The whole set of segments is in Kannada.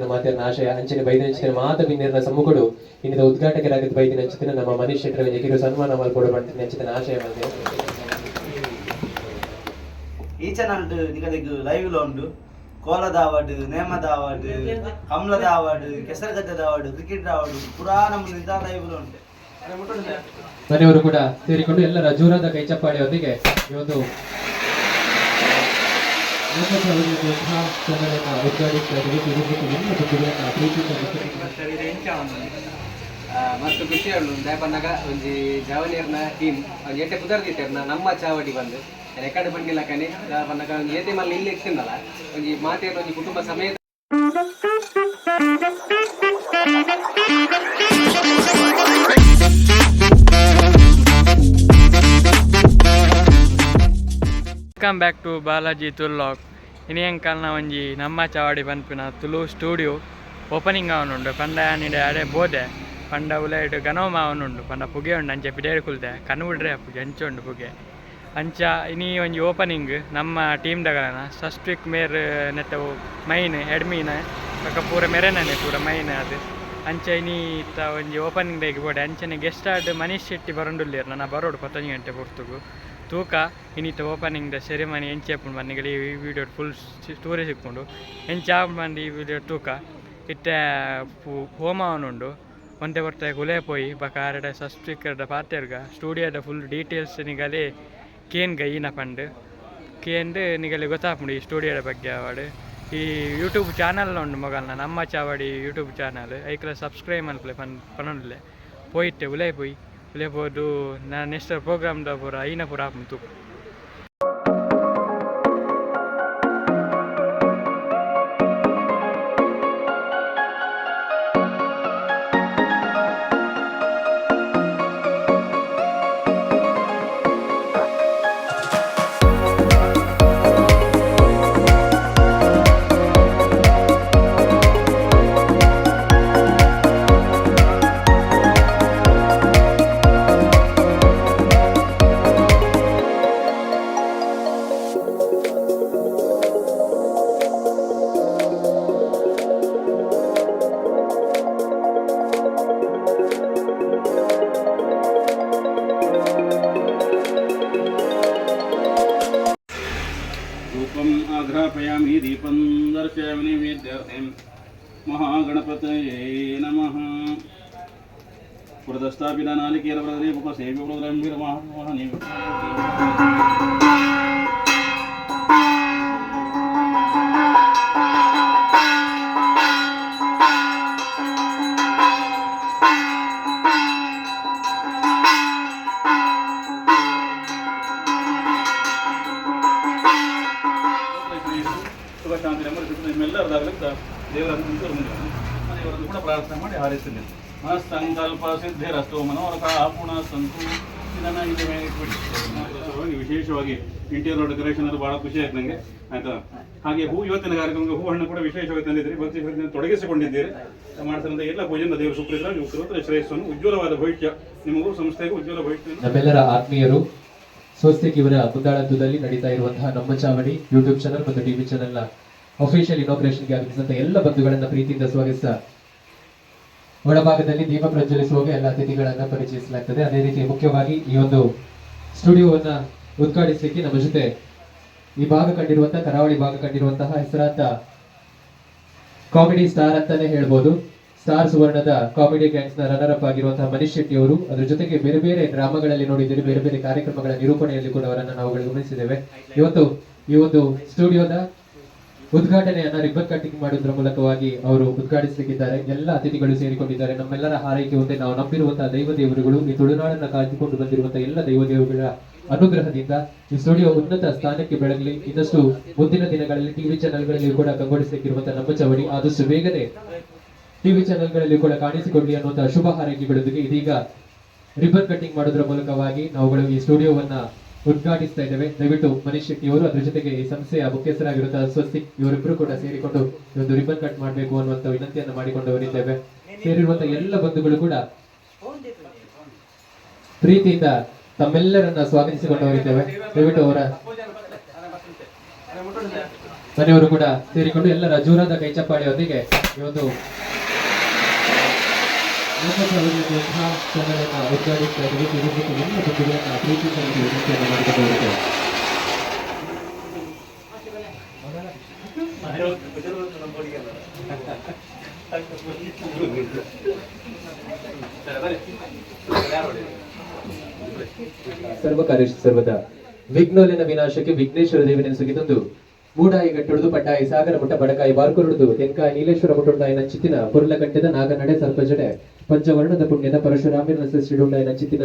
ಅಂಚಿನ ಮಾತಿನ ಆಶಯ ಅಂಚಿನ ಬೈದಿನ ಮಾತ ಬಿನ್ನಿರ ಸಮ್ಮುಖಡು. ಇನ್ನಿದ ಉದ್ಘಾಟಕರಾಗಿದ್ದ ಬೈದಿನ ಅಂಚಿನ ನಮ್ಮ ಮನೀಶ್ ಶೆಟ್ಟರ್ ಕಿರು ಸನ್ಮಾನ ಮಲ್ಕೊಡು ಮಾಡ್ತೀನಿ ಅಂಚಿನ ಆಶಯ ಬಂದೆ ಈ ಚಾನಲ್ ನಿಗದಿಗ್ ಲೈವ್ ಲೋಂಡು ಉಂಡು ಕೋಲದ ಅವಾರ್ಡ್ ನೇಮದ ಅವಾರ್ಡ್ ಕಮಲದ ಅವಾರ್ಡ್ ಕೆಸರಗದ್ದದ ಅವಾರ್ಡ್ ಕ್ರಿಕೆಟ್ ಅವಾರ್ಡ್ ಪುರಾಣ ಮುಂದಿನ ಲೈವ್ ಲೋಂಡು ಉಂಟು. ಮನೆಯವರು ಕೂಡ ಸೇರಿಕೊಂಡು ಎಲ್ಲರ ಜೋರಾದ ಕೈ ಚಪ್ಪಾಳೆಯೊಂದಿಗೆ ಈ ಒಂದು ಲೋಕಸಭೆಯ ಚಾನಲನ್ನು ಉದ್ಘಾಟಿಸ್ತಾ ಇದ್ದೀವಿ ತಿರುಪತಿ ಎಲ್ಲ ಸುದ್ದಿಗಳನ್ನ ಪ್ರೀತಿಯಿಂದ ಮುಖ್ಯಮಂತ್ರಿ ಮಸ್ತ್ ಖುಷಿ ಉಂಡು ದಾಯಪನ್ನಾಗ ಒಂಜಿ ಜಾವನಿಯರ್ನ ಟೀಮ್ ಒಂಜಿ ಎಟ್ಟೆ ಕುದರ್ದಿಟ್ಟೆರ್ನ ನಮ್ಮ ಚಾವಡಿ ಬಂದು. ರೆಕಾರ್ಡ್ ಬಂದಿಲ್ಲ ಕನೆ ದಾಯಪನ್ನಾಗ ಒಂಜಿ ಏತೆ ಮಲ್ಲ ಇಲ್ಲಿ ಇರ್ತಿಂದಲ್ಲ ಒಂಜಿ ಮಾತೇನು ಒಂಜಿ ಕುಟುಂಬ ಸಮೇತ ವೆಲ್ಕಮ್ ಬ್ಯಾಕ್ ಟು ಬಾಲಾಜಿ ತುಲ್ಲಾಕ್ ಇನಿಯಂಕಲ್ನ ಒಂಜಿ ನಮ್ಮ ಚಾವಡಿ ಪನ್ಪಿನ ತುಲು ಸ್ಟುಡಿಯೋ. ಓಪನಿಂಗ್ ಅವನುಂಡು ಪಂಡ ಆನಿಡೆ ಅಡೆ ಬೋದೆ. ಪಂಡ ಉಲೈಡ್ ಗನೋಮ ಅವನುಂಡು ಪಂಡ ಪುಗೆ ಉಂಡು, ಅಂಚೆ ಪಿಡೇರು ಕುಲ್ದೆ. ಕನ್ಬಿಡ್ರೆ ಬಿಡ್ರೆ ಪುಗೆ, ಅಂಚೆ ಉಂಡು ಪುಗೆ. ಅಂಚ ಇನಿ ಒಂಜಿ ಓಪನಿಂಗ್ ನಮ್ಮ ಟೀಮ್ ದಗಳನ ಫಸ್ಟ್ ವೀಕ್ ಮೇರ್ ನೆಟ್ಟ ಮೈನ್ ಎಡ್ಮೀನ ಪಕ್ಕ ಪೂರ ಮೆರೆನೇ ಪೂರ ಮೈನ್ ಅದು ಅಂಚ ಇನಿ ಇತ್ತ ಒಂಜಿ ಓಪನಿಂಗ್ ಡೇಗೆ ಬೋಡೆ ಅಂಚನೆ ಗೆಸ್ಟ್ ಆಡ್ ಮನೀಶ್ ಶೆಟ್ಟಿ ಬರೋಂಡುಲ್ಲೇರು ನನ್ನ ಬರೋಡು ಪತ್ತೊಂಜಿ ಗಂಟೆ ಪುರ್ತುಗು. ತೂಕ ಇನ್ನಿತ್ತು ಓಪನಿಂಗ್ ದ ಸೆರೆಮನಿ ಎಂಚೆ ಆಪುಂಡು ಬನ್ನಿಗಲಿ ಈ ವಿಡಿಯೋ ಫುಲ್ ಸ್ಟೋರಿ ಸಿಕ್ಕೊಂಡು ಎಂಚೆ ಆಪುಂಡು ಈ ವಿಡಿಯೋ ತೂಕ. ಇತ್ತೆ ಪು- ಹೋಮ ಬರ್ತಾ ಗುಲೆ ಪೋಯಿ, ಬಕ ಆರಡ ದ ಪಾತೆರ್ಗ ಸ್ಟುಡಿಯೋದ ಫುಲ್ ಡೀಟೇಲ್ಸ್ ನಿಗಲೆ ಕೇನ್ಗ ಈನ ಪಂಡ್. ಕೇಂದು ನಿಗಲೆ ಗೊತ್ತಾಪುಂಡು ಈ ಸ್ಟುಡಿಯೋದ ಬಗ್ಗೆ ಆವಡ್ ಈ ಯೂಟ್ಯೂಬ್ ಚಾನಲ್ ಉಂಡು ಮೊಗಲ್ನ, ನಮ್ಮ ಚಾವಡಿ ಯೂಟ್ಯೂಬ್ ಚಾನಲ್ ಐಕ್ಲ ಸಬ್ಸ್ಕ್ರೈಬ್ ಮಲ್ಪಲೆ ಪನ್ ಪನೊಡ್ಲೆ ಉಲೈ ಪೋಯಿ. ಉಲೈ ಪೋದು ನಾ ನೆಕ್ಸ್ಟ್ ಪ್ರೋಗ್ರಾಮ್ದ ಪೂರ ಐನ ಪೂರ ಆಪುಂಡು ತೂಕ పురదస్థాపినానికి ఎనవరదనే ఒక సేవ్యుడు రంభిరమాహ ಸಿದ್ಧಿರಸ್ತು ಮನೋರಥ ಪುಣ ಸಂತು. ಇದನ್ನ ಇಲ್ಲಿ ಮೇಲೆ ಇಟ್ಬಿಡಿ. ವಿಶೇಷವಾಗಿ- ಇಂಟೀರಿಯರ್ ಡೆಕೋರೇಷನ್ ಅದು ಬಹಳ ಖುಷಿ ಆಯ್ತು ನನಗೆ ಆಯ್ತಾ? ಹಾಗೆ ಹೂ ಇವತ್ತಿನ ಕಾರ್ಯಕ್ರಮಕ್ಕೆ ಹೂ ಹಣ್ಣು ಕೂಡ ವಿಶೇಷವಾಗಿ ತಂದಿದ್ದೀರಿ. ಭಕ್ತಿ ತೊಡಗಿಸಿಕೊಂಡಿದ್ದೀರಿ. ಮಾಡ್ತಿರುವಂಥ ಎಲ್ಲ ಪೂಜೆಯಿಂದ ದೇವರು ಸುಪ್ರೀತ ನೀವು ಶ್ರೇಯಸ್ಸನ್ನು ಉಜ್ವಲವಾದ ಭವಿಷ್ಯ. ನಿಮಗೂ ಸಂಸ್ಥೆಗೂ ಉಜ್ವಲ ಭವಿಷ್ಯ. ನಮ್ಮೆಲ್ಲರ ಆತ್ಮೀಯರು ಸ್ವಸ್ತಿಕ್ ಇವರ ಮುಂದಾಳತ್ವದಲ್ಲಿ ನಡೀತಾ ಇರುವಂತಹ ನಮ್ಮ ಚಾವಣಿ ಯೂಟ್ಯೂಬ್ ಚಾನಲ್ ಮತ್ತು ಟಿವಿ ಚಾನೆಲ್ನ ನ ಅಫಿಷಿಯಲ್ ಇನಾಗ್ರೇಷನ್ಗೆ ಆಗಮಿಸಿದಂತಹ ಎಲ್ಲ ಬಂಧುಗಳನ್ನ ಪ್ರೀತಿಯಿಂದ ಸ್ವಾಗತಿಸ ಒಳಭಾಗದಲ್ಲಿ ದೀಪ ಪ್ರಜ್ವಲಿಸುವಾಗ ಎಲ್ಲ ಅತಿಥಿಗಳನ್ನ ಪರಿಚಯಿಸಲಾಗ್ತದೆ. ಅದೇ ರೀತಿ ಮುಖ್ಯವಾಗಿ ಈ ಒಂದು ಸ್ಟುಡಿಯೋವನ್ನ ಉದ್ಘಾಟಿಸಲಿಕ್ಕೆ ನಮ್ಮ ಜೊತೆ ಈ ಭಾಗ ಕಂಡಿರುವಂತಹ ಕರಾವಳಿ ಭಾಗ ಕಂಡಿರುವಂತಹ ಹೆಸರಾಂತ ಕಾಮಿಡಿ ಸ್ಟಾರ್ ಅಂತಾನೆ ಹೇಳ್ಬೋದು. ಸ್ಟಾರ್ ಸುವರ್ಣದ ಕಾಮಿಡಿ ಗ್ಯಾಂಗ್ಸ್ನ ರನ್ನರ್ ಅಪ್ ಆಗಿರುವಂತಹ ಮನೀಶ್ ಶೆಟ್ಟಿ ಅವರು, ಅದ್ರ ಜೊತೆಗೆ ಬೇರೆ ಬೇರೆ ಡ್ರಾಮಾಗಳಲ್ಲಿ ನೋಡಿದ್ದೀರಿ, ಬೇರೆ ಬೇರೆ ಕಾರ್ಯಕ್ರಮಗಳ ನಿರೂಪಣೆಯಲ್ಲಿ ಕೂಡ ಅವರನ್ನ ನಾವು ಗಮನಿಸಿದ್ದೇವೆ. ಇವತ್ತು ಈ ಒಂದು ಸ್ಟುಡಿಯೋದ ಉದ್ಘಾಟನೆಯನ್ನ ರಿಬ್ಬನ್ ಕಟ್ಟಿಂಗ್ ಮಾಡುವುದರ ಮೂಲಕವಾಗಿ ಅವರು ಉದ್ಘಾಟಿಸಲಿಕ್ಕಿದ್ದಾರೆ. ಎಲ್ಲ ಅತಿಥಿಗಳು ಸೇರಿಕೊಂಡಿದ್ದಾರೆ. ನಮ್ಮೆಲ್ಲರ ಹಾರೈಕೆ ಒಂದೇ. ನಾವು ನಂಬಿರುವಂತಹ ದೈವ ದೇವರುಗಳು, ಈ ತುಳುನಾಡನ್ನ ಕಾಯ್ದುಕೊಂಡು ಬಂದಿರುವಂತಹ ಎಲ್ಲ ದೈವ ದೇವರುಗಳ ಅನುಗ್ರಹದಿಂದ ಈ ಸ್ಟುಡಿಯೋ ಉನ್ನತ ಸ್ಥಾನಕ್ಕೆ ಬೆಳಗಲಿ. ಇನ್ನಷ್ಟು ಮುಂದಿನ ದಿನಗಳಲ್ಲಿ ಟಿವಿ ಚಾನೆಲ್ಗಳಲ್ಲಿ ಕೂಡ ಕಂಗೊಳಿಸಲಿಕ್ಕಿರುವಂತಹ ನಮ್ಮ ಚವಡಿ. ಆದಷ್ಟು ಬೇಗನೆ ಟಿವಿ ಚಾನೆಲ್ಗಳಲ್ಲಿ ಕೂಡ ಕಾಣಿಸಿಕೊಳ್ಳಿ ಅನ್ನುವಂತಹ ಶುಭ ಹಾರೈಕೆಗಳೊಂದಿಗೆ ಇದೀಗ ರಿಬ್ಬನ್ ಕಟ್ಟಿಂಗ್ ಮಾಡೋದ್ರ ಮೂಲಕವಾಗಿ ನಾವುಗಳು ಈ ಸ್ಟುಡಿಯೋವನ್ನ ಉದ್ಘಾಟಿಸ್ತಾ ಇದ್ದೇವೆ. ದಯವಿಟ್ಟು ಮನೀಶ್ ಶೆಟ್ಟಿ ಅವರು ಅದ್ರ ಜೊತೆಗೆ ಈ ಸಂಸ್ಥೆಯ ಮುಖ್ಯಸ್ಥರಾಗಿರುವಂತಹ ಸ್ವಸ್ತಿಕ್ ಇವರಿಬ್ಬರು ಕೂಡ ಸೇರಿಕೊಂಡು ಒಂದು ರಿಬ್ಬನ್ ಕಟ್ ಮಾಡಬೇಕು ಅನ್ನುವಂತ ವಿನಂತಿಯನ್ನು ಮಾಡಿಕೊಂಡವರಿದ್ದೇವೆ ಸೇರಿರುವಂತಹ ಎಲ್ಲ ಬಂಧುಗಳು ಕೂಡ ಪ್ರೀತಿಯಿಂದ ತಮ್ಮೆಲ್ಲರನ್ನ ಸ್ವಾಗತಿಸಿಕೊಂಡವರಿದ್ದೇವೆ ದಯವಿಟ್ಟು ಅವರ ಮನೆಯವರು ಕೂಡ ಸೇರಿಕೊಂಡು ಎಲ್ಲರ ಜೋರಾದ ಕೈಚಪ್ಪಾಳಿಯೊಂದಿಗೆ ಈ ಒಂದು ನಮ್ಮ ಚಾವಡಿಯಂತಹ ಚಾನಲನ್ನು ಉದ್ಘಾಟಿಸ್ತಾ ಇದ್ದೀವಿ ತಿರುಪತಿ ಎಲ್ಲ ಬಂಧುಗಳನ್ನ ಪ್ರೀತಿ ಸಲ್ಲಿಸಿ ವಿನಂತಿಯನ್ನು ಮಾಡಿಕೊಂಡು ಹೋಗುತ್ತೇವೆ ಸರ್ವಕಾರ್ಯ ಸರ್ವದ ವಿಘ್ನೋಲಿನ ವಿನಾಶಕ್ಕೆ ವಿಘ್ನೇಶ್ವರ ದೇವನೆನಿಸುಗಿದೊಂದು ಮೂಡಾಯಿ ಗಟ್ಟುಡುದು ಪಡ್ಡಾಯಿ ಸಾಗರ ಮುಟ್ಟ ಬಡಕಾಯಿ, ಬಾರ್ಕುರುಡುದು, ತೆಂಕಾಯಿ, ನೀಲೇಶ್ವರ ಮುಟ್ಟುಂಡಾಯಿ ನಾಗ ನಡೆ ನಾಗನಡೆ ಸರ್ಪಜಡೆ, ಪಂಚವರ್ಣದ ಪುಣ್ಯದ ಪರಶುರಾಮಿನ ಸೃಷ್ಟಿಡುಂಡಾಯಿ ನಂಚಿತ್ತಿನ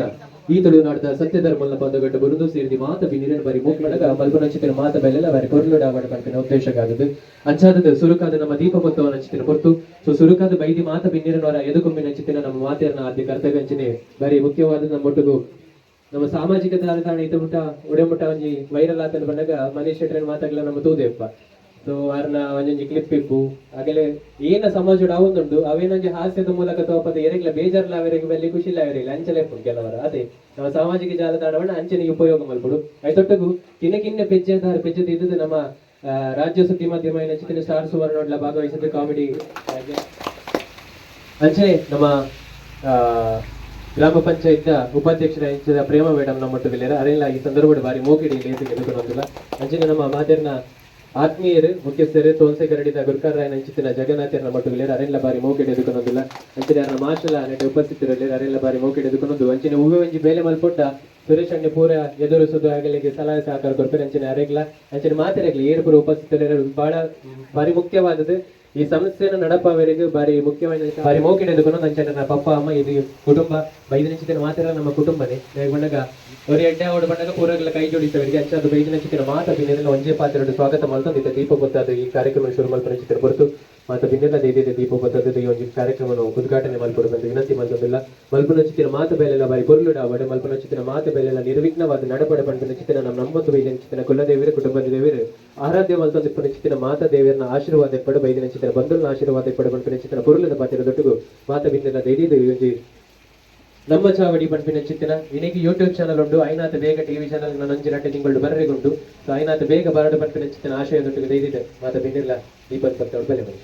ಈ ತುಳುನಾಡದ ಸತ್ಯಧರ್ಮಲ್ಲ ಬಂದುಗಟ್ಟು ಬುರುದು ಸೇರಿದಿ ಮಾತ ಬಿನಿರನ್ ಬರಿ ಮೂಕ್ಮಡಗ ನಂಚಿತ್ತಿನ ಮಾತ ಬೆಲೆಲ್ಲ ಬಾರಿ ಪೊರ್ಲುಡಾವಡ ಪಂಪಿನ ಉದ್ದೇಶಗಾಗದು ಅಂಚಾದದ ಸುರುಕಾದ ನಮ್ಮ ದೀಪ ಮೊತ್ತವ ನಂಚಿತ್ತಿನ ಹೊರತು ಸೊ ಸುರುಕಾದ ಬೈದಿ ಮಾತ ಬಿನ್ನಿರನವರ ಎದುಕೊಮ್ಮೆ ನಂಚಿತ್ತಿನ ನಮ್ಮ ಮಾತೆಯನ್ನ ಆದ್ಯ ಕರ್ತವ್ಯಂಚನೆ ಬರೀ ಮುಖ್ಯವಾದ ನಮ್ಮ ನಮ್ಮ ಸಾಮಾಜಿಕ ಜಾಲತಾಣ ಇದು ಮುಟ್ಟ ಉಡೆಮುಟ್ಟ ಒಂಜಿ ವೈರಲ್ ಆತನ ಬಂದಾಗ ಮನೀಶ್ ಶೆಟ್ಟರ್ ಮಾತಾಗಲ ನಮ್ಮ ತೂದೆಪ್ಪ ಸೊ ಅವ್ರನ್ನ ಒಂಜೊಂಜಿ ಕ್ಲಿಪ್ ಇಪ್ಪು ಆಗಲೇ ಏನ ಸಮಾಜ ಅವೊಂದುಂಡು ಅವೇನೊಂದು ಹಾಸ್ಯದ ಮೂಲಕ ತೋಪದ ಎರೆಗ್ಲ ಬೇಜಾರ್ಲ ಅವರಿಗೆ ಬಲ್ಲಿ ಖುಷಿಲ್ಲ ಅವರಿಗೆ, ಅಂಚಲೆ ಕೆಲವರ. ಅದೇ, ನಮ್ಮ ಸಾಮಾಜಿಕ ಜಾಲತಾಣವನ್ನ ಅಂಚನಿಗೆ ಉಪಯೋಗ ಮಲ್ಪಡು ಅದೊಟ್ಟಗೂ ಕಿನ್ನಕಿನ್ನ ಪೆಜ್ಜೆದಾರ ಪೆಜ್ಜದ ಇದ್ದದ್ದು ನಮ್ಮ ರಾಜ್ಯ ಸುದ್ದಿ ಮಾಧ್ಯಮ ಚಿತ್ರ ಸ್ಟಾರ್ ಸುವರ್ಣ ಭಾಗವಹಿಸಿದ್ದು ಕಾಮಿಡಿ ಅಂಚೆ ನಮ್ಮ ಗ್ರಾಮ ಪಂಚಾಯತ್ ಉಪಾಧ್ಯಕ್ಷರ ಹೆಚ್ಚಿದ ಪ್ರೇಮ ಮೇಡಮ್ ನಮ್ಮ ಒಟ್ಟಿಗೆ ಅರೆಲ್ಲ ಈ ಸಂದರ್ಭದ ಬಾರಿ ಮೋಕಿಡಿ ಲೇಸಿಗೆ ಎದುಕೊಂಡೊಂದಿಲ್ಲ ಅಂಚಿನ ನಮ್ಮ ಮಾತೆರ್ನ ಆತ್ಮೀಯರು, ಮುಖ್ಯಸ್ಥರು ತೋಲ್ಸೆ ಕರಡಿದ ರಾಯನ ಅಂಚಿನ ಜಗನ್ನಾಥರ ನಮ್ಮ ಒಟ್ಟಿಗೆ ಅರೆಲ್ಲ ಬಾರಿ ಮೋಕಿಡಿ ಎದುಕೊಂಡಿಲ್ಲ ಅಂಚಿನ ಯಾರ ಮಾರ್ಷಲ ನೆಟ್ಟು ಉಪಸ್ಥಿತರಲ್ಲಿ ಅರೆಲ್ಲ ಬಾರಿ ಮೋಕಿಡಿ ಎದುಕೊಂಡೊಂದು ಅಂಚಿನ ಹೂವೆ ಒಂಜಿ ಬೇಲೆ ಮಲ್ಪೊಟ್ಟ ಸುರೇಶ್ ಅಣ್ಣ ಪೂರ ಎದುರಿಸುದು ಆಗಲಿಕ್ಕೆ ಸಲಹೆ ಸಹಕಾರ ಕೊಡ್ತಾರೆ. ಅಂಚಿನ ಅರೆಗ್ಲ ಅಂಚಿನ ಮಾತಿರಗ್ಲಿ ಏರು ಪೂರ ಉಪಸ್ಥಿತರು ಬಹಳ ಬಾರಿ ಮುಖ್ಯವಾದದ್ದು. ಈ ಸಂಸ್ಥೆನ ನಡಪವರೆಗೂ ಬಾರಿ ಮುಖ್ಯವಾದ ಬಾರಿ ಮೋಕಿಡ ಎದುಕೊಂಡು ನಂಚನ ನನ್ನ ಪಪ್ಪ, ಅಮ್ಮ, ಇದು ಕುಟುಂಬ ಬೈದು ಚಿತ್ರ ಮಾತ್ರ ನಮ್ಮ ಕುಟುಂಬನೇ. ஒரு ಎಡ್ಡೆ ಅವಡು ಬಂದಾಗ ಪೂರಗಳ ಕೈ ಜೋಡಿಸವರಿಗೆ ಅಚ್ಚಾದ ಬೈದಿನ ಚಿತ್ರ ಮಾತ ಬಿನ್ನೆಲ್ಲ ಒಂಜೇ ಪಾತ್ರೆ ಸ್ವಾಗತ ಮಲ್ತಂದಿದ್ದ ದೀಪ ಗೊತ್ತಾದ ಈ ಕಾರ್ಯಕ್ರಮ ಶುರು ಮಲ್ಪನ ಚಿತ್ರ ಹೊರತು ಮಾತ ಬಿನ್ನೆಲ್ಲ ದೇದಿ ದೀಪ ಗೊತ್ತಾದ ಈ ಒಂದು ಕಾರ್ಯಕ್ರಮವನ್ನು ಉದ್ಘಾಟನೆ ಮಲ್ಪಡು ಬಂದು ವಿನಂತಿ ಮಲ್ಪಂದಿಲ್ಲ ಮಲ್ಪನ ಚಿತ್ರ ಮಾತ ಬೆಲೆಲ್ಲ ಬಾರಿ ಪೊರ್ಲುಡ ಅವಡೆ ಮಲ್ಪನ ಚಿತ್ರ ಮಾತ ಬೆಲೆಲ್ಲ ನಿರ್ವಿಘ್ನವಾದ ನಡಪಡೆ ಬಂದ ಚಿತ್ರ ನಮ್ಮ ನಂಬತ್ತು ಬೈದಿನ ಚಿತ್ರ ಕುಲದೇವಿರು ಕುಟುಂಬದ ದೇವಿರು ಆರಾಧ್ಯ ಮಲ್ತಂದಿಪ್ಪನ ಚಿತ್ರ ಮಾತ ದೇವಿಯರನ್ನ ಆಶೀರ್ವಾದ ಪಡೆ ಬೈದಿನ ಚಿತ್ರ ಬಂಧುಗಳ ಆಶೀರ್ವಾದ ಪಡೆ ಬಂದ ಚಿತ್ರ ಪೊರ್ಲದ ಪಾತ್ರ ದೊಟ್ಟಿಗೂ ಮಾತ ಬಿನ್ನೆಲ್ಲ ದೇದಿ ದೇವಿ ನಮ್ಮ ಚಾವಡಿ ಪಂಪಿನ ಚಿತ್ತಿನ. ನಿನಗೆ ಯೂಟ್ಯೂಬ್ ಚಾನಲ್ ಉಂಟು. ಐನಾಥ ಬೇಗ ಟಿವಿ ಚಾನಲ್ ನಂಜಿ ರಟ್ಟೆ ತಿಂಗಳು ಬರರಿಗುಂಡು ಸೊ ಐನಾಥ ಬೇಗ ಬರಡು ಪಂಪಿನ ಚಿತ್ತಿನ ಆಶಯದೊಟ್ಟಿಗೆ ದೈದಿದೆ ಮಾತ ಬಿನ್ನಿಲ್ಲ ದೀಪನ್ ಪತ್ತವಳು ಬೆಲೆ ಬನ್ನಿ.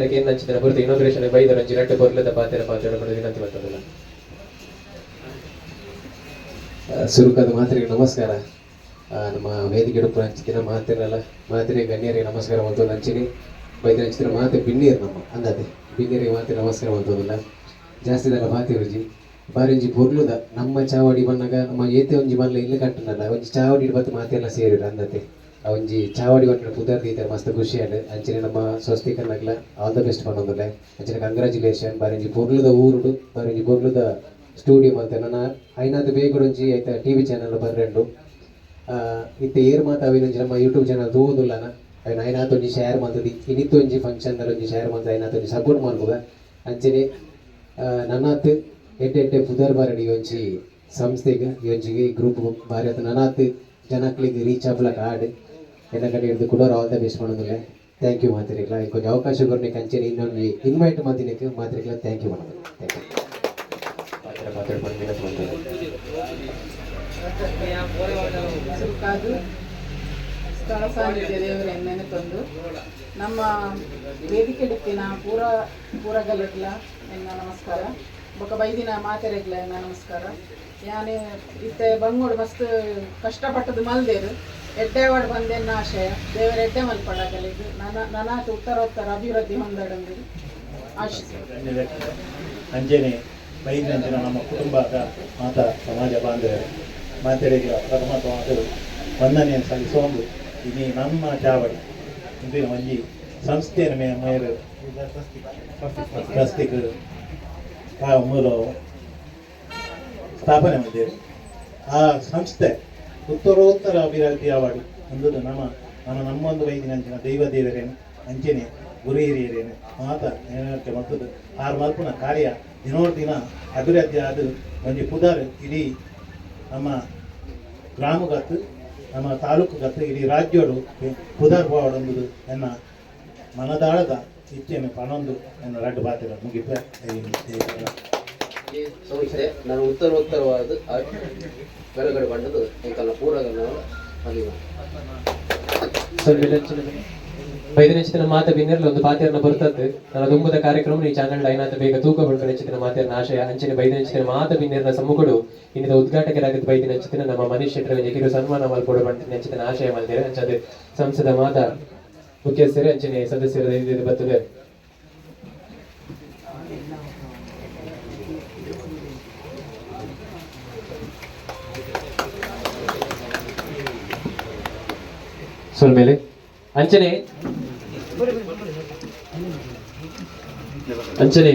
ಪಾತೆರಕ್ಕೆ ಏನು ಹಂಚಿದ ಇನ್ನೊಂದು ರೇಷನ್ ಬೈದ ರಂಜಿ ರಟ್ಟು ಬರ್ಲದ ಪಾತ್ರ ಪಾತ್ರ ಮಾಡೋದು ವಿನಂತಿ ಮಾಡ್ತದಲ್ಲ ಸುರುಕಾದ ಮಾತ್ರಿಗೆ ನಮಸ್ಕಾರ. ನಮ್ಮ ವೇದಿಕೆ ಹಂಚಿನ ಮಾತಿರಲ್ಲ ಮಾತಿರಿ ಗಣ್ಯರಿಗೆ ನಮಸ್ಕಾರ ಒಂದು ಹಂಚಿನಿ ಬೈದ ಮಾತೆ ಬಿನ್ನೀರು ನಮ್ಮ ಅಂದತೆ ಬಿನ್ನೀರಿಗೆ ಮಾತೆ ನಮಸ್ಕಾರ ಅಂತದಲ್ಲ ಜಾಸ್ತಿ ದಲ್ಲ ಮಾತಿ ರುಜಿ ಬಾರಿ ಒಂಜಿ ಬೊರ್ಲುದ. ನಮ್ಮ ಚಾವಡಿ ಬಣ್ಣಗ, ನಮ್ಮ ಏತೆ ಒಂಜಿ ಮಲ್ಲ ಇಲ್ಲಿ ಕಟ್ಟನಲ್ಲ ಒಂಜಿ ಚಾವಡಿ ಬತ್ತು ಮಾತೆಲ್ಲ ಸೇರಿರ ಅಂದತೆ ಒಂಜಿ ಚಾವಡಿ ಬಣ್ಣ ಪುದರ್ ದೀತೆ ಮಸ್ತ್ ಖುಷಿ ಆಂಡ್ ಅಂಚಿನ ನಮ್ಮ ಸ್ವಸ್ತಿಕರ್ನಗ್ಲ ಆಲ್ ದ ಬೆಸ್ಟ್ ಪನ್ನೊಂದುಲ್ಲೆ ಅಂಚಿನ ಕಂಗ್ರಾಚುಲೇಷನ್ ಬಾರಿ ಒಂಜಿ ಬೊರ್ಲುದ ಊರುಡು, ಬಾರಿ ಒಂಜಿ ಬೊರ್ಲುದ ಸ್ಟುಡಿಯೋ ಮತ್ತೆ ನನ್ನ ಐನಾದ ಬೇಗುಡೊಂಜಿ ಐತ ಟಿ ವಿ ಚಾನಲ್ ಬರ್ರೆಂಡು. ಇತ್ತೆ ಏರ್ ಮಾತ ಅವಿನೊಂಜಿ ನಮ್ಮ ಯೂಟ್ಯೂಬ್ ಚಾನಲ್ ತೂವುದುಲ್ಲನ ಅವಿನ ಐನಾತ್ ಒಂಜಿ ಶೇರ್ ಮಾಡ್ತದಿ ಇನ್ನಿತ್ತು ಒಂಜಿ ಫಂಕ್ಷನ್ ಒಂಜಿ ಶೇರ್ ಮಾಡ್ತ ಐನಾತ್ ಸಪೋರ್ಟ್ ಮಾಡ್ಬೋದ. ಅಂಚನೆ ನನ್ನಾತ್ ಎಡ್ಡೆ ಎಡ್ಡೆ ಪುದರ್ ಬಾರಡಿ ಒಂಜಿ ಸಂಸ್ಥೆಗೆ, ಈ ಒಂಜಿ ಗ್ರೂಪ್ ಬಾರಿ ಆತ ನನ್ನಾತ್ ಜನಕ್ಲಿಗೆ ರೀಚ್ ಆಗ್ಲಕ್ಕೆ ಆಡ್. ಹಿಡಿದು ಕೊಡೋರು ಆಲ್ ದ ಬೆಸ್ಟ್ ಮಾಡೋದಿಲ್ಲ ಥ್ಯಾಂಕ್ ಯು ಮಾತಿರಿಕ್ಲ. ಈಗ ಕೊಂಚ ಅವಕಾಶ ಕೊರ್ನಿಕ್ಕೆ ಅಂಚನೆ ಇನ್ನೊಂದು ಇನ್ವೈಟ್ ಮಾತಿನಕ್ಕೆ ಮಾತಿರಿಕ್ಲ ಥ್ಯಾಂಕ್ ಯು ಮಾಡೋದು ಥ್ಯಾಂಕ್ ಯು ಸ್ಥಳ ಸಾನ್ನಿಧ್ಯ ದೇವರನ್ನು ನೆನೆತಂದು ನಮ್ಮ ವೇದಿಕೆ ಡಿಪ್ಪಿನ ಪೂರ ಪೂರಗಲೆಗ್ಲ ಎನ್ನ ನಮಸ್ಕಾರ. ಬೊಕ ಬೈದಿನ ಮಾತೆರೆಗ್ಲ ಎನ್ನ ನಮಸ್ಕಾರ. ಯಾನೆ ಇತ್ತೆ ಬಂಗೋಡು ಮಸ್ತ್ ಕಷ್ಟಪಟ್ಟದು ಮಲ್ದೇರು. ಎಡ್ಡೆವಾಡು ಬಂದೆನ್ನ ಆಶಯ ದೇವರ ಎಡ್ಡೆ ಮಲ್ಪಡಾಗಲಿದ್ದು ನನ್ನ ನನ್ನ ಉತ್ತರೋತ್ತರ, ಅಭಿವೃದ್ಧಿ ಹೊಂದಡಂದು ಆಶಿಸ್ತೇನೆ ಅಂಜನೆ ಬೈದಂಚಿನ ನಮ್ಮ ಕುಟುಂಬದ ಮಾತ, ಸಮಾಜ ಬಾಂಧವರು. ಮಾತೆರಿಗೆ ಪ್ರಥಮವಾದರು ವಂದನೆಯನ್ನು ಸಲ್ಲಿಸೋದು ಇನಿ ನಮ್ಮ ಚಾವಡಿ ಇಂದಿನ ಒಂಜಿ ಸಂಸ್ಥೆಯ ಮೇ ಮೇರು ಟ್ರಸ್ಟಿಗ್ ಆ ಮೂಲ ಸ್ಥಾಪನೆ ಮಾಡಿದ್ದೇವೆ ಆ ಸಂಸ್ಥೆ ಉತ್ತರೋತ್ತರ ಅಭಿವೃದ್ಧಿ ಅವಾರ್ಡ್ ಅಂದುದು ನಮ್ಮ ನಮ್ಮ ನಮ್ಮೊಂದು ವೈದಿನ ಅಂಚಿನ ದೈವ ದೇವರೇನು ಅಂಚನೆ ಗುರು ಹಿರಿಯರೇನು ಮಾತ ನೆನಕ್ಕೆ ಮತ್ತದು ಆರು ಮಲ್ಪುನ ಕಾರ್ಯ. ದಿನೋರ್ ದಿನ ಅಭಿವೃದ್ಧಿ ಆದ ಒಂದು ಪುದರ್ ಇಡೀ ನಮ್ಮ ಗ್ರಾಮಗತ್ತು ನಮ್ಮ ತಾಲೂಕುಗತ್ತು ಇಡೀ ರಾಜ್ಯೋಡು ಪುದರ್ ಬಾವಡೊಂದು ನನ್ನ ಮನದಾಳದ ಇಚ್ಛೆಯನ್ನು ಪಣೊಂದು ನನ್ನ ರಡ್ಡು ಬಾತಿರ ಮುಗಿತ ಸಂಸ್ಥೆ ನಾನು ಉತ್ತರೋತ್ತರವಾದ ಬೆಳಗಡೆ ಬಂಡದು ಏಕಲ್ಲ ಪೂರಗನ ಮದುವೆ ಐದು ನೆಚ್ಚಿನ ಮಾತ ಬಿನ್ನೆರ್ಲ, ಒಂದು ಪಾತೆರ್ನ ಬರ್ತದೆ ನನ್ನ ತುಂಬದ ಕಾರ್ಯಕ್ರಮ ಈ ಚಾನಲ್ ಐನಾಥ ಬೇಗ ತೂಕ ಬಂದ ಚಿತ್ರ ಮಾತೆರ್ನ ಆಶಯ. ಅಂಚನೆ ಬೈದಿನ ಚಿತ್ರ ಮಾತ ಬಿನ್ನೆರ್ನ ಸಮ್ಮುಖಡು. ಇನ್ನಿದ ಉದ್ಘಾಟಕರಾಗಿದ್ದ ಬೈದಿನ ಚಿತ್ರ ನಮ್ಮ ಮನೀಶ್ ಶೆಟ್ಟರ್ ಕಿರು ಸನ್ಮಾನ ಮಲ್ಪೋಡು ಬಂಟ ನೆಚ್ಚಿನ ಆಶಯ ಮಲ್ದೇವೆ ಅಂಚದೆ ಸಂಸದ ಮಾತ, ಮುಖ್ಯಸ್ಥರೇ ಅಂಚನೆ ಸದಸ್ಯರ ಬರ್ತದೆ. ಸ್ವಲ್ಪ ಮೇಲೆ ಅಂಚನೆ. ಅಂಚನೆ,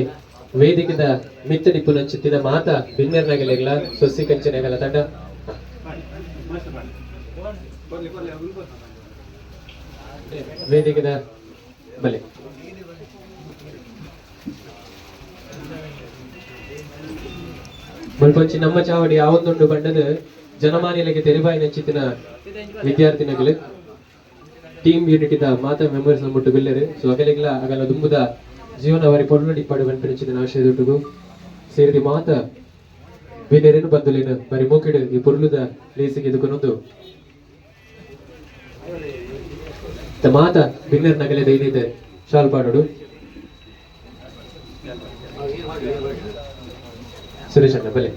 ವೇದಿಕೆದ ಮಿತ್ತಡಿಪ್ಪು ನಂಚಿತ್ತಿನ ಮಾತ ಬಿನ್ನೆರ್ನಾಗಲೆಗ್ಲ ಸೊಸಿ ಕಂಚನೆಗಲ ತಂಡ. ವೇದಿಕೆದ ಬಲೆ. ಮುಲ್ಪಂಚಿ ನಮ್ಮ ಚಾವಡಿ ಯಾವೊಂದುಂಡು ಬಣ್ಣದ ಜನಮಾನ್ಯಲೆಗೆ ತೆರೆಬಾಯಿ ನಂಚಿತ್ತಿನ ವಿದ್ಯಾರ್ಥಿನಿಗಳು ಟೀಮ್ ಯೂನಿಟಿದ ಮಾತ ಮೆಂಬರ್ಸ್ ಮುಟ್ಟು ಬಿಲ್ಲರು. ಸೊ ಅಗಲಿಗ್ಲ ಅಗಲ ದುಂಬುದ ಜೀವನ ಅವರಿ ಡಿಪ್ಪಾಡು ಪಾಡು ಆಶಯ ಆಶಯದೊಟ್ಟಿಗೂ ಸೇರಿದ ಮಾತ ಬಿನ್ನೆರೇನು ಬಂದುಲಿನ ಬರಿ ಮೂಕಿಡು ಈ ಪೊರ್ಲುದ ಲೇಸಿಗೆ ಇದಕ್ಕೊಂದು ತ ಮಾತ ಬಿನ್ನೆರ್ ನಗಲೆ ದೈನಿದೆ ಶಾಲ್ ಪಾಡೋಡು. ಸುರೇಶ್ ಅಣ್ಣ ಬಲೆ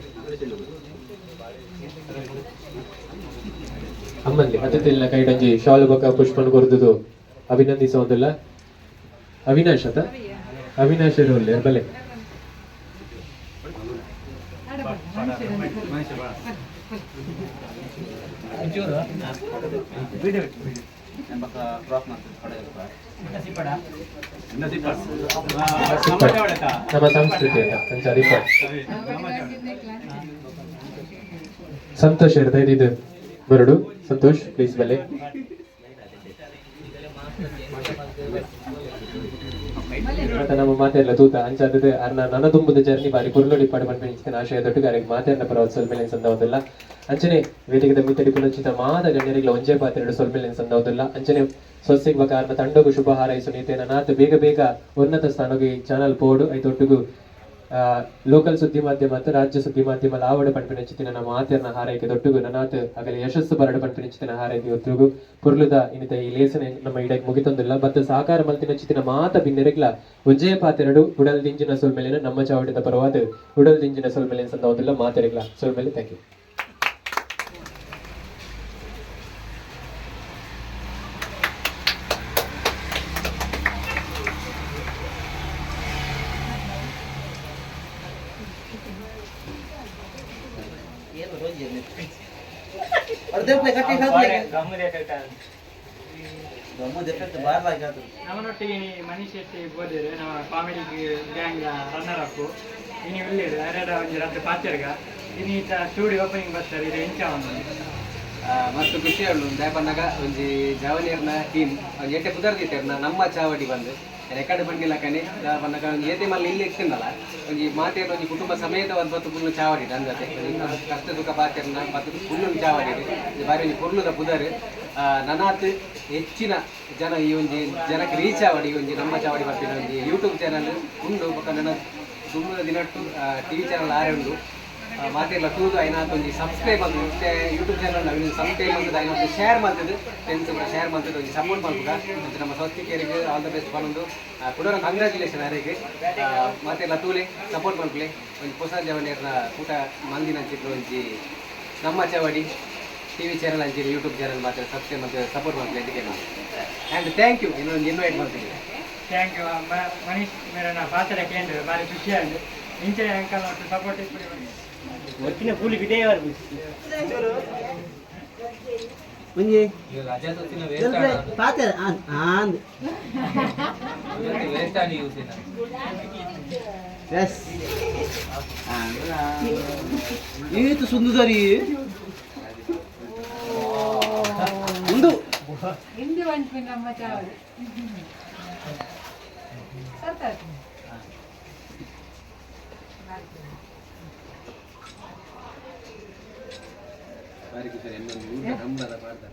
ಅಮ್ಮಲ್ಲಿ ಅತಿಥಿಲ್ಲ ಕೈಡಂಜಿ ಶಾಲು ಬಕ ಪುಷ್ಪನ್ ಕೊರ್ದುದು. ಅಭಿನಂದಿಸುವುದಿಲ್ಲ ಅವಿನಾಶ್ ಅತ? ಅವಿನಾಶ್ ಇರೋಲ್ಲ ಬಲೆ ನಮ್ಮ ಸಂಸ್ಕೃತಿ ಬರಡು ಸಂತೋಷ್ ಪ್ಲೀಸ್ ಬಲೆ ಮತ್ತೆ ನಮ್ಮ ಮಾತೆಲ್ಲ ತೂತ ಅಂಚಾದದೆ ಅರ್ನ ನನ್ನ ತುಂಬುದ ಜರ್ನಿ ಬಾರಿ ಕುರುಲಡಿ ಡಿಪಾರ್ಟ್ಮೆಂಟ್ ಬಂದ್ಬಿಡಿಸ್ತಾನೆ ಆಶಯ ದೊಡ್ಡಗಾರಿಗೆ ಮಾತೆಯನ್ನ ಪರವಾಗಿ ಸೊಲ್ಮೇಲೆ ಸಂದವದಿಲ್ಲ. ಅಂಚನೆ ವೇದಿಕೆದ ಮಿತಡಿ ಪುನಚಿತ ಮಾದ ಗಣ್ಯರಿಗಳ ಒಂಜೆ ಪಾತ್ರೆಡು ಸೊಲ್ಮೇಲೆ ಸಂದವದಿಲ್ಲ. ಅಂಚನೆ ಸೊಸ್ಸಿಗ್ ಕಾರಣ ತಂಡಗೂ ಶುಭ ಹಾರೈಸು, ನೀತೇನ ನಾತು ಬೇಗ ಬೇಗ ಉನ್ನತ ಸ್ಥಾನಕ್ಕೆ ಚಾನಲ್ ಪೋಡು ಐತೊಟ್ಟಿಗೂ ಲೋಕಲ್ ಸುದ್ದಿ ಮಾಧ್ಯಮ ಮತ್ತು ರಾಜ್ಯ ಸುದ್ದಿ ಮಾಧ್ಯಮ ಆವಡ ಪಂಪಿನ ನಮ್ಮ ಆತರ್ನ ಹಾರೈಕೆ ದೊಡ್ಡಗು. ನನಾತ್ ಆಗಲಿ ಯಶಸ್ಸು ಬರಡು ಪಂಪಿನ ಹಾರೈಕೆ ಒತ್ತುಗು ಪುರ್ಲುದ ಇನ್ನಿತ ಈ ಲೇಸನೆ ನಮ್ಮ ಇಡಕ್ಕೆ ಮುಗಿತೊಂದಿಲ್ಲ. ಬತ್ತ ಸಾಕಾರ ಮಲ್ತಿನ ಚಿತ್ತಿನ ಮಾತ ಬಿನ್ನೆರೆಗ್ಲ ಉಜ್ಜಯ ಪಾತೆರಡು ಉಡಲ್ ದಿಂಜಿನ ಸೊಲ್ಮೆಲಿನ ನಮ್ಮ ಚಾವಡಿದ ಪರವಾದ ಉಡಲ್ ದಿಂಜಿನ ಸೊಲ್ಮೆಲಿನ ಸಂದವದಿಲ್ಲ ಮಾತೆರೆಗ್ಲ ಸುಲ್ಮೇಲೆ ಥ್ಯಾಂಕ್ ಯು ನಮ್ಮನೊಟ್ಟಿಗೆ ನೀ ಮನೀಶ್ ಶೆಟ್ಟಿ ಬೋದಿರು ನಮ್ಮ ಕಾಮಿಡಿ ಗ್ಯಾಂಗ್ ರನ್ನರ್ ಅಪ್ ಇನಿ ಇಲ್ಲಿ ಎರಡು ಒಂಜಿ ರದ್ದು ಪಾತೆರ್ಗ. ಇನಿ ಈತ ಸ್ಟುಡಿಯೋ ಓಪನಿಂಗ್ ಬರ್ತಾರೆ ಇದು ಎಂಚ ಒಂದು ಮಸ್ತ್ ಖುಷಿ ಉಂಡು ದಯಪನ್ನಾಗ ಒಂಜಿ ಜವನಿಯರ್ನ ಟೀಮ್ ಒಂಜಿ ಎಟ್ಟೆ ಪುದರ್ದಿತ್ತೇರ್ನ ನಮ್ಮ ಚಾವಡಿ ಬಂದು. ರೆಕಾರ್ಡ್ ಬಂದಿಲ್ಲ ಕಣೆ. ಬಂದ ಮಲ್ಲ ಇಲ್ಲಿ ಇಟ್ಟಿಂದಲ್ಲ ಒಂಜಿ ಮಾತೇರ್ನ ಒಂಜಿ ಕುಟುಂಬ ಸಮೇತ ಒಂದು ಬತ್ತು ಪುಲ್ಲು ಚಾವಡಿ ಅಂದತೆ ಕಷ್ಟ ಸುಖ ಪಾತೆರ್ನ ಬತ್ತು ಪುಲ್ಲು ಚಾವಡಿ ಇದು. ಬಾರಿ ಒಂಜಿ ಪುರ್ಲುದ ಪುದರ್ ನನಾತ್ ಹೆಚ್ಚಿನ ಜನ ಈ ಒಂಜಿ ಜನಕ್ಕೆ ರೀಚ್ ಆವಡಿ ಒಂಜಿ ನಮ್ಮ ಚಾವಡಿ ಬರ್ತಿನ ಒಂಜಿ ಯೂಟ್ಯೂಬ್ ಚಾನಲ್ ಉಂಡು ಬಕ್ಕ ನನ್ನ ತುಂಬ ದಿನಟ್ಟು ಟಿ ವಿ ಚಾನಲ್ ಆರೆ ಉಂಡು. ಮಾತೆಲ್ಲ ತೂದು ಒಂಜಿ ಸಬ್ಸ್ಕ್ರೈಬ್ ಆಗ್ತದೆ ಮತ್ತೆ ಯೂಟ್ಯೂಬ್ ಚಾನಲ್ ನಾವು ಸಬ್ಸ್ಕ್ರೈಬ್ ಆಗ್ತದೆ ಐನಾತ್ ಶೇರ್ ಮಾಡ್ತದೆ ಫ್ರೆಂಡ್ಸ್ ಕೂಡ ಶೇರ್ ಮಾಡ್ತದೆ ಒಂಜಿ ಸಪೋರ್ಟ್ ಮಾಡ್ಬೋದ ಮತ್ತೆ ನಮ್ಮ ಸ್ವಸ್ತಿಕರಿಗೆ ಆಲ್ ದ ಬೆಸ್ಟ್ ಬಂದು ಕೂಡ ಕಂಗ್ರ್ಯಾಚುಲೇಷನ್ ಯಾರಿಗೆ. ಮಾತೆಲ್ಲ ತೂಲೆ ಸಪೋರ್ಟ್ ಮಾಡ್ಕೊಳ್ಳಿ. ಒಂಜಿ ಹೊಸ ಜವನೇರ್ನ ಕೂಟ ಮಂದಿನ ಚಿತ್ರ ಒಂಜಿ Namma Chavadi T V channel ಅಂಚಿನ ಯೂಟ್ಯೂಬ್ ಚಾನಲ್ ಮಾತ್ರ ಸಬ್ಸ್ಕ್ರೈಬ್ ಮತ್ತೆ ಸಪೋರ್ಟ್ ಮಾಡ್ಕೊಳ್ಳಿ ಅದಕ್ಕೆ ನಾವು ಆ್ಯಂಡ್ ಥ್ಯಾಂಕ್ ಯು ಇನ್ನೊಂದು ಇನ್ವೈಟ್ ಮಾಡ್ತೀನಿ. ಥ್ಯಾಂಕ್ ಯು ಮನೀಶ್ ಮೇರೆ ನಾ ಪಾತ್ರ ಕೇಂದ್ರ ಭಾರಿ ಖುಷಿ ಆಗಿದೆ ಇಂಚೆ ಅಂಕಲ್ ಮತ್ತು ಸಪೋರ್ಟ್ ಒಟ್ಟಿನ ಕೂಲಿ ಬಿಡೇ ಮುಂಜಿ ಪಾತೆ ಆಂದ್ ಎಸ್ ಇದು ಸುಂದರಿ ಒಂದು ಹಿಂದಿ ಬಂದ್ವಿ ನಮ್ಮ ಚಾವಡಿ ಸತ್ತಾಯ್ತು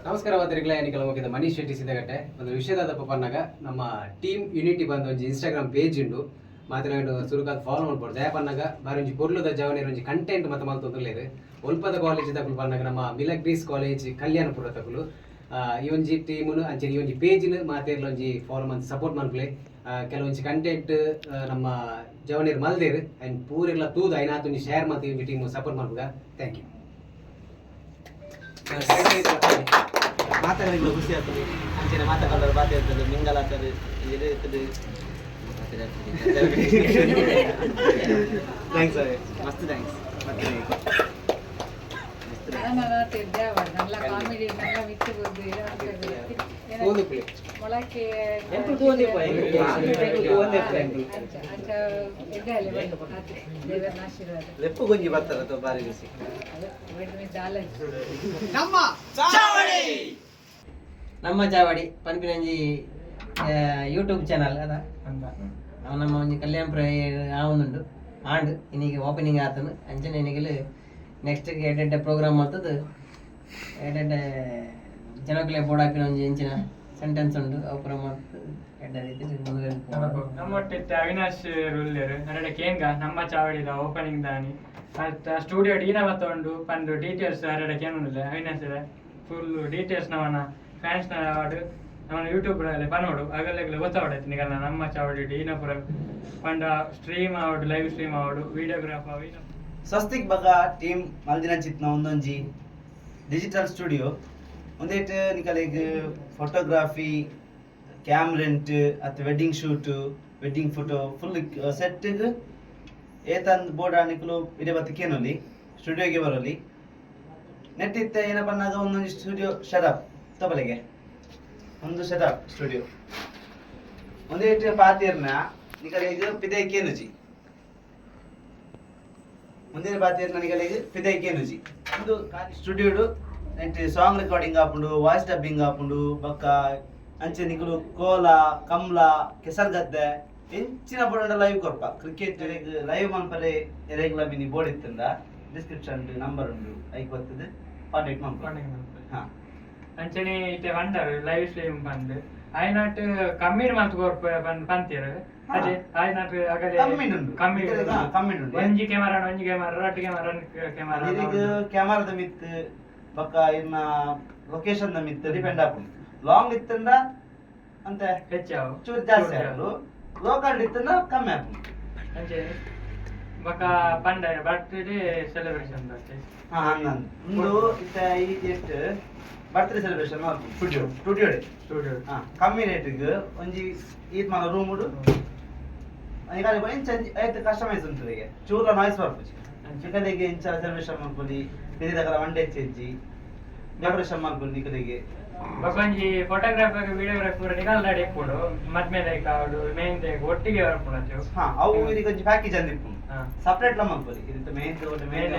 ನಮಸ್ಕಾರ ಎನಿಕಲ ಮುಗಿದ ಮನೀಶ್ ಶೆಟ್ಟಿ ಸಿದ್ದಗಟ್ಟೆ ಒಂದು ವಿಷಯದ ಪಪ್ಪನಾಗ ನಮ್ಮ ಟೀಮ್ ಯೂನಿಟಿ ಬಂದ ಒಂದು ಇನ್ಸ್ಟಾಗ್ರಾಮ್ ಪೇಜ್ ಉಂಡು ಮಾತನಾಡು ಸುರುಕಾದ ಫಾಲೋ ಮಾಡ್ಬೋದು. ದಯಪನ್ನಾಗ ಬಾರಿ ಒಂಜಿ ಪೊರ್ಲುದ ಜವನಿ ಒಂಜಿ ಕಂಟೆಂಟ್ ಮತ್ತೆ ಮಲ್ತೊಂದುಲ್ಲೇರು ಒಲ್ಪದ ಕಾಲೇಜ್ ತಗೊಳ್ ಬಂದಾಗ ನಮ್ಮ ಮಿಲಗ್ರೀಸ್ ಕಾಲೇಜ್ ಕಲ್ಯಾಣಪುರ ತಕುಲು ಆ, ಈ ಒಂಜಿ ಟೀಮ್ನು ಅಂಚೆ ಈ ಒಂಜಿ ಪೇಜ್ ಮಾತೇರ್ಲ ಒಂಜಿ ಫಾಲೋ ಮಂತ್ ಸಪೋರ್ಟ್ ಮನ್ಪುಲೆ ಕೆಲವೊಂದು ಕಂಟೆಂಟ್ ನಮ್ಮ ಜವನೀರ್ ಮಲ್ದೇರು ಅಂಡ್ ಪೂರೆಲ್ಲ ತೂದು ಐನಾತ್ ಶೇರ್ ಒಂಜಿ ಟೀಮ್ ಸಪೋರ್ಟ್ ಮಾಡ್ಬೋದ ಥ್ಯಾಂಕ್ ಯು ಮಾತಾಡಲಿಕ್ಕೆ ಖುಷಿ ಆಗ್ತದೆ ಅಂಚಿನ ಮಾತಾಡೋದ್ರ ಬಾಧೆ ಇರ್ತದೆ ಮಿಂಗಲ್ ಆಗ್ತದೆ ಇದೇ ಇರ್ತದೆ ಥ್ಯಾಂಕ್ಸ್ ಸರ್ ಮಸ್ತ್ ಥ್ಯಾಂಕ್ಸ್ ಮತ್ತೆ ಮಸ್ತ್ ಕಾಮಿಡಿ ಮೊಳಕೆ ದೇವರ ಅಥವಾ ಬಾರಿ ಬಿಸಿ? ನಮ್ಮ ನಮ್ಮ ಜಾವಡಿ ಪನ್ಪಿನಂಜಿ ಯೂಟ್ಯೂಬ್ ಚಾನಲ್ ಅದ? ನಮ್ಮ ಒಂಜಿ ಕಲ್ಯಾಣಪುರ ಆವೊಂದುಂಡು ಆಂಡ್. ಇನ್ನೀಗ ಓಪನಿಂಗ್ ಆತನು. ಅಂಚನೆ ನೆಕ್ಸ್ಟ್ ಎಡ್ಡೆಡ್ಡೆ ಪ್ರೋಗ್ರಾಮ್ ಮಾಡ್ತದ ಎಡ್ಡೆಡ್ಡೆ ಜನಕ್ಲೆ ಬೋರ್ಡ್ ಹಾಕಿನ ಒಂಜಿ ಇಂಚಿನ ಸೆಂಟೆನ್ಸ್ ಉಂಡು ಎಡ್ಡೆ ರೀತಿ ಮುಂದೆ ನಮ್ಮೊಟ್ಟಿತ್ತೆ ಅವಿನಾಶ್ ರುಲ್ಯರ್ ನಡೆ ಕೇಂಗ ನಮ್ಮ ಚಾವಡಿದ ಓಪನಿಂಗ್ ದಾನಿ. ಮತ್ತ ಸ್ಟುಡಿಯೋ ಡೀನ ಮತ್ತೊಂಡು ಪಂದು ಡೀಟೇಲ್ಸ್ ಹರಡೆ ಕೇನುಲ್ಲ ಅವಿನಾಶ್ ಫುಲ್ ಡೀಟೇಲ್ಸ್ ನವನ ಫ್ಯಾನ್ಸ್ನ ನಮ್ಮ ಯೂಟ್ಯೂಬ್ ಅಲ್ಲಿ ಪನೋಡು ಅಗಲೆಗ್ಲ ಗೊತ್ತಾವಡೈತಿ ನಿಗಲ್ಲ. ನಮ್ಮ ಚಾವಡಿ ಡೀನ ಪುರ ಪಂಡ ಸ್ಟ್ರೀಮ್ ಆವಡು ಲೈವ್ ಸ್ಟ್ರೀಮ್ ಆವಡು ವಿಡಿಯೋಗ್ರಾಫ್ ಅವಿನ ಸ್ವಸ್ತಿಕ್ ಬಗ ಟೀಮ್ ಮಲ್ದಿನ ಚಿತ್ನ ಒಂದೊಂಜಿ. ಡಿಜಿಟಲ್ ಸ್ಟುಡಿಯೋ ಒಂದೇಟ್ ನಿಕಲೆಗ್ ಫೋಟೋಗ್ರಾಫಿ ಕ್ಯಾಮ್ರೆಂಟ್ ಅತ್ wedding shoot wedding photo full ಸೆಟ್ಗ್ ಏತಂದ್ ಬೋರ್ಡ್ ಆಣಿಕಲು ಇದೆ ಬತ್ತು ಕೇನೊಲಿ ಸ್ಟುಡಿಯೋಗೆ ಬರೋಲಿ. ನೆಟ್ ಇತ್ತ ಏನ ಬಂದಾಗ ಒಂದೊಂದು ಸ್ಟುಡಿಯೋ ಶಟಪ್ ತಬಲೆಗೆ. ಒಂದು ಶಟಪ್ ಸ್ಟುಡಿಯೋ ಒಂದೇಟ್ ಪಾತಿರ್ನ ನಿಕಲೆಗ್ ಪಿದೆ ಕೇನುಜಿ. ಮುಂದಿನ ನಿಕಲೆಗ್ ನನಗೆ ಫಿದೈಕೆ ನುಜಿ ಒಂದು ಸ್ಟುಡಿಯೋಡು ನೆಂಟ್ ಸಾಂಗ್ ರೆಕಾರ್ಡಿಂಗ್ ಆಪುಂಡು ವಾಯ್ಸ್ ಡಬ್ಬಿಂಗ್ ಆಪುಂಡು ಬೊಕ್ಕ ಅಂಚೆ ನಿಕ್ಲು ಕೋಲ ಕಮ್ಲ ಕೆಸರ್ಗದ್ದೆ ಎಂಚಿನ ಬೋಡ ಲೈವ್ ಕೊರ್ಪ ಕ್ರಿಕೆಟ್ ಲೈವ್ ಮನ್ಪರೆ ಎರೆಗ್ಲ ಮಿನಿ ಬೋರ್ಡ್ ಇತ್ತಂದ? ಡಿಸ್ಕ್ರಿಪ್ಷನ್ ನಂಬರ್ ಉಂಡು ಐಕ್ ಬರ್ತದೆ. ಕಾಂಟ್ಯಾಕ್ಟ್ ಮಾಡ್ಕೊಂಡು ಹಾ. ಅಂಚನೆ ಇತ್ತೆ ಬಂದರು ಲೈವ್ ಸ್ಟ್ರೀಮ್ ಬಂದು. ಆಯ್ನಾಟ್ ಕಮ್ಮಿ ಮಂತ್ ಕೊರ್ಪ ಬಂದು ಪಂತೀರು ಅದೇ ಆಯ್ನಾಟ್ ಆಗಲೇ ಕಮ್ಮಿ ಉಂಡು. ಕಮ್ಮಿ ಕಮ್ಮಿ ಉಂಡು. ಒಂಜಿ ಕ್ಯಾಮರಾ ಒಂಜಿ ಕ್ಯಾಮರಾ ರಟ್ ಕ್ಯಾಮರಾ ಕ್ಯಾಮರಾ ಕ್ಯಾಮರಾದ ಮಿತ್ ಬೊಕ್ಕ ಇನ್ನ ಲೊಕೇಶನ್ ದ ಡಿಪೆಂಡ್ ಆಪುಂಡು ಲಾಂಗ್ ಇತ್ತಂದ ಅಂತ ಹೆಚ್ಚಾವು ಚೂರು ಜಾಸ್ತಿ ಆಗಲು ಲೋಕಲ್ ಇತ್ತಂದ ಕಮ್ಮಿ ಆಪುಂಡು ಅಂಚೆ ಬೊಕ್ಕ ಪಂಡ ಬರ್ತ್ಡೇ ಸೆಲೆಬ್ರೇಷನ್ ಹಾ ಹಂಗಂದು. ಒಂದು ಇತ್ತ ಈ ಬರ್ತ್ಡೇ ಸೆಲೆಬ್ರೇಷನ್ ಸ್ಟುಡಿಯೋ ಸ್ಟುಡಿಯೋ ಡೇ. ಸ್ಟುಡಿಯೋ ಹಾ ಕಮ್ಮಿ ರೇಟಿಗೆ ಒಂಜಿ ಈತ್ ಮನ ರೂಮ್ ಉಡು. ಈಗ ಇಂಚ ಐತೆ ಕಸ್ಟಮೈಸ್ ಉಂಟು ಚೂರ ನಾಯ್ಸ್ ಬರ್ಪುಜಿ ಚಿಕನಿಗೆ ಇಂಚ ಸೆಲೆಬ್ರೇಷನ್ ಮಾಡ್ಕೊಳ್ಳಿ ಬೇರೆ దగ్గర ಒನ್ ಡೇ ಚೇಂಜಿ ಡೆಕೋರೇಷನ್ ಮಾಡ್ಕೊಳ್ಳಿ ಕಡೆಗೆ ಬೊಕೊಂಜಿ ಫೋಟೋಗ್ರಾಫರ್ ವಿಡಿಯೋಗ್ರಾಫರ್ ನಿಗಲ್ ರೆಡಿ ಇಪ್ಪುಡು ಮದ್ಮೇಲೆ ಕಾವಡು ಮೇನ್ ಒಟ್ಟಿಗೆ ಬರ್ಪುಣಚು ಹಾ ಅವು ಇದೀಗ ಒಂಜಿ ಪ್ಯಾಕೇಜ್ ಅಂದಿಪ್ಪುನು ಹಾ ಸಪ್ರೇಟ್ ಲ ಮಾಡ್ಕೊಳ್ಳಿ ಇದು ಮೇನ್ ಒಂದು ಮೇನ್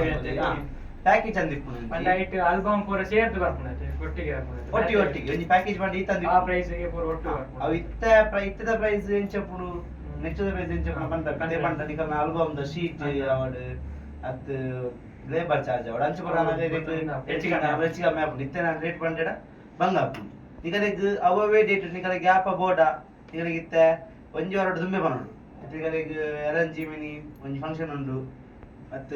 ಪ್ಯಾಕೇಜ್ ಅಂದಿಪ್ಪುನು ಪಂಡ ಇಟ್ ಆಲ್ಬಮ್ ಪೂರ ಸೇರ್ದು ಬರ್ಪುಣಚು ಒಟ್ಟಿಗೆ ಬರ್ಪುಣಚು ಒಟ್ಟಿಗೆ ಒಟ್ಟಿಗೆ ಒಂಜಿ ಪ್ಯಾಕೇಜ್ ಮಾಡಿ ಈ ತಂದಿ ಆ ಪ್ರೈಸ್ಗೆ ಪೂರ ಒಟ್ಟು ಬರ್ಪುಣ ಅವು ಇತ್ತ ಪ್ರೈ ಇತ್ತದ ಪ್ರೈಸ್ ಎಂಚಪ್ಪುಡು ನೆಕ್ಸ್ಟ್ ಪ್ರೈಸ್ ಎಂಚಪ್ಪುಡು ಬಂದ ಕಡೆ ಬಂದ ನಿಕಲ್ನ ಆಲ್ಬಮ್ ದ ಶೀಟ್ ಅವಡ್ ಅತ್ ಲೇಬರ್ ಚಾರ್ಜ್ ಅವಡ್ ಅಂಚು ಬರ ಹೆಚ್ಚಿಗೆ ಹೆಚ್ಚಿಗೆ ಇತ್ತೆ ನಾನು ರೇಟ್ ಪಂಡೆಡ ಬಂಗ ಆಪುಂಡು ಅವೇ ಡೇಟ್ ನಿಕಲೆ ಗ್ಯಾಪ ಬೋಡ ನಿಕಲೆಗ್ ಇತ್ತೆ ಒಂಜಿ ವಾರ ದುಂಬೆ ಬನ್ನೋಡು ನಿಕಲೆಗ್ ಎರಂಜಿ ಮಿನಿ ಒಂಜಿ ಫಂಕ್ಷನ್ ಉಂಡು ಮತ್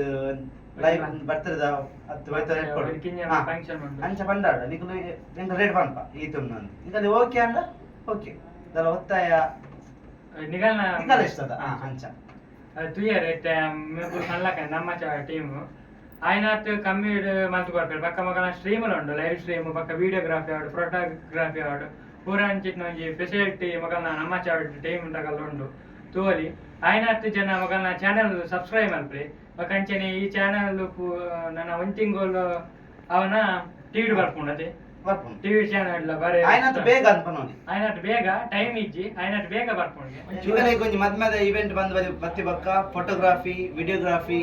ಲೈವ್ ಬರ್ತದ? ಹತ್ತು ಬೈತ ರೇಟ್ ಕೊಡು. ಅಂಚ ಪಂಡಾಡ ನಿಖಲು ನಿಂಗೆ ರೇಟ್ ಪಂಪ ಈ ನಿಖಲು ಓಕೆ ಅಂಡ ಓಕೆ ದಲ ಒತ್ತಾಯ? ನಿಖಲ್ ಇಷ್ಟದ ಹಾ ಅಂಚ. ತುಯರ್ ಸಣ್ಣಕ ನಮ್ಮ ಟೀಮ್ ಆಯ್ನಾತ್ ಕಮ್ಮಿ ಮಂತ್ ಕೊಡ್ತಾರೆ ಪಕ್ಕ ಮಗನ ಸ್ಟ್ರೀಮಲ್ ಉಂಡು ಲೈವ್ ಸ್ಟ್ರೀಮ್ ಪಕ್ಕ ವಿಡಿಯೋಗ್ರಾಫಿ ಆಡು ಫೋಟೋಗ್ರಾಫಿ ಆಡು ಪೂರ ಅಂಚಿನ ಒಂಜಿ ಫೆಸಿಲಿಟಿ ಮಗನ ನಮ್ಮ ಚಾವಡಿ ಟೀಮ್ ತಗಲ್ ಉಂಡು ತೋಲಿ ಆಯ್ನಾತ್ ಜನ ಮಗನ ಚಾನೆಲ್ ಸಬ್ಸ್ಕ್ರೈಬ್ ಮಲ್ಪ್ರಿ ಪಕ್ಕ ಅಂಚನೆ ಈ ಚಾನೆಲ್ ನನ್ನ ಒಂದ್ ತಿಂಗಳು ಅವನ ಟಿವಿ ಬರ್ಕೊಂಡತೆ ಬರ್ಪುಂಡು ಟಿವಿ ಚಾನೆಲ್ ಬರೀ ಆಯ್ನತ್ ಬೇಗ ಅನ್ಪನೋನಿ ಆಯ್ನಾತ್ ಬೇಗ ಟೈಮ್ ಇಜ್ಜಿ ಆಯ್ನಾತ್ ಬೇಗ ಬರ್ಕೊಂಡೆ ಇವನಿಗೆ ಕೊಂಚ ಮದ್ಮೆದ ಇವೆಂಟ್ ಬಂದ್ ಬದಿ ಬತ್ತಿ ಬಕ್ಕ ಫೋಟೋಗ್ರಾಫಿ ವಿಡಿಯೋಗ್ರಾಫಿ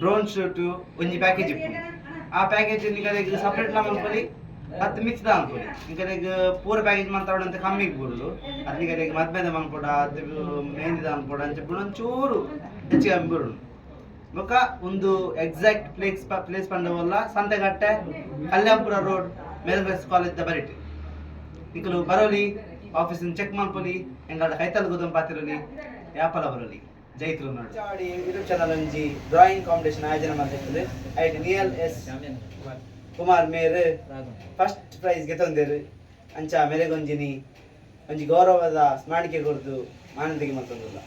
ಡ್ರೋನ್ ಶೂಟ್ ಒಂಜಿ ಪ್ಯಾಕೇಜ್ ಇಪ್ಪುಂಡು ಆ ಪ್ಯಾಕೇಜ್ ನಿಗಲಿಗೆ ಸಪ್ರೇಟ್ ಲ ಮನ್ಪೊಲಿ ಹತ್ತು ಮಿಕ್ಸ್ ದ ಅನ್ಪೊಲಿ ನಿಗಲಿಗೆ ಪೂರ ಪ್ಯಾಕೇಜ್ ಮಂತಾವಡಂತ ಕಮ್ಮಿಗೆ ಬುರುಡು ಅದು ನಿಗಲಿಗೆ ಮದ್ಮೆದ ಮನ್ಪೊಡ ಅದು ಮೆಹಂದಿದ ಅನ್ಪೊಡ ಅಂತ ಬಿಡು ಒಂಚೂರು ಹೆಚ್ಚಿಗೆ ಕಮ್ಮಿ ಬುರುಡು ಬೊಕ್ಕ ಒಂದು ಎಕ್ಸಾಕ್ಟ್ ಪ್ಲೇಸ್ ಪ್ಲೇಸ್ ಪಂಡವಲ್ಲ ಸಂತೆಗಟ್ಟೆ ಕಲ್ಯಾಣಪುರ ರೋಡ್ ಮೇಲ್ಬೆಸ್ ಕಾಲೇಜ್ ದ ಬರಿಟ್ ನಿಕಲು ಬರೋಲಿ ಆಫೀಸ್ ಚೆಕ್ ಮಾಡ್ಕೊಲಿ ಎಂಗಾಡ ಕೈತಲ್ ಗುದಂ ಪಾತಿರಲಿ ಯಾಪಲ ಬರೋಲಿ ಜೈತ್ರು ನೋಡಿ ಚಾಡಿ ಯೂಟ್ಯೂಬ್ ಚಾನಲ್ ಒಂಜಿ ಡ್ರಾಯಿಂಗ್ ಕಾಂಪಿಟೇಷನ್ ಆಯೋಜನೆ ಮಾಡ್ತಿರ್ತದೆ ಐಟ್ ನಿಯಲ್ ಎಸ್ ಕುಮಾರ್ ಮೇರ್ ಫಸ್ಟ್ ಪ್ರೈಸ್ ಗೆತ್ತೊಂದೇರು ಅಂಚ ಮೆರೆಗೊಂಜಿನಿ ಒಂಜಿ ಗೌರವದ ಸ್ಮರಣಿಕೆ ಕೊಡ್ದು ಆನಂದಿಗೆ ಮತ್ತೊಂದಿಲ್ಲ.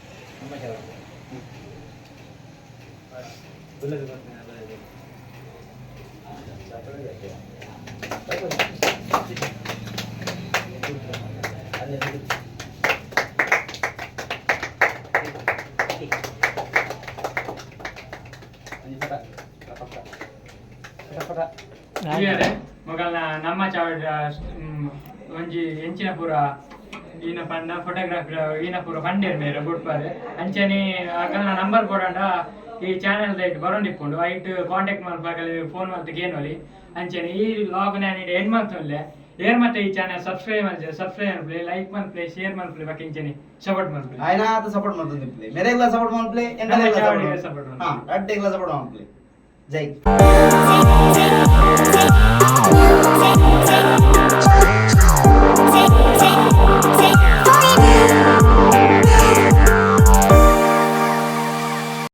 ಮೊಗಲ್ನ ನಮ್ಮ ಚಾವಡ ಒಂಜಿ ಎಂಚಿನ ಪೂರ ಈನ ಪಂಡ ಫೋಟೋಗ್ರಾಫಿ ಈನ ಪೂರ ಪಂಡೇರ್ ಮೇರೆ ಬುಡ್ಪಾರೆ ಅಂಚನೆ ಅಕಲ್ನ ನಂಬರ್ ಕೊಡಂಡ ಈ ಚಾನೆಲ್ ದೈಟ್ ಬರೋಂಡಿಪ್ಪುಂಡು ಐಟ್ ಕಾಂಟ್ಯಾಕ್ಟ್ ಮಾಡ್ಪಾಕಲ್ಲಿ ಫೋನ್ ಮಾಡ್ತು ಗೇನ್ ಒಲಿ? ಅಂಚನೆ, ಈ ಲಾಗ್ ನಾನು ಎಂಡ್ ಮಾಡ್ತೊಲ್ಲೆ ಏರ್ ಮತ್ತೆ ಈ ಚಾನೆಲ್ ಸಬ್ಸ್ಕ್ರೈಬ್ ಮಾಡಿ ಸಬ್ಸ್ಕ್ರೈಬ್ ಮಾಡ್ಲಿ ಲೈಕ್ ಮಾಡ್ಲಿ ಶೇರ್ ಮಾಡ್ಲಿ ಬಾಕಿ ಇಂಚನೆ ಸಪೋರ್ಟ್ ಮಾಡ್ಲಿ ಆಯ್ನ ಆತ ಸಪೋರ್ಟ್ ಮಾಡ್ತೀನಿ ಮೇರೆ ಎಲ್ಲ ಸಪೋರ್ಟ್ ಮಾಡ್ಲಿ ಎಂಡ ಎಲ್ಲ ಸಪೋರ್ಟ್ ಮಾಡ್ಲಿ ಹಾ ರಡ್ಡೆ ಎಲ್ಲ ಸಪೋರ್ಟ್ ಮಾಡ್ಲಿ ಜೈ ಜೈ ಜೈ ಜೈ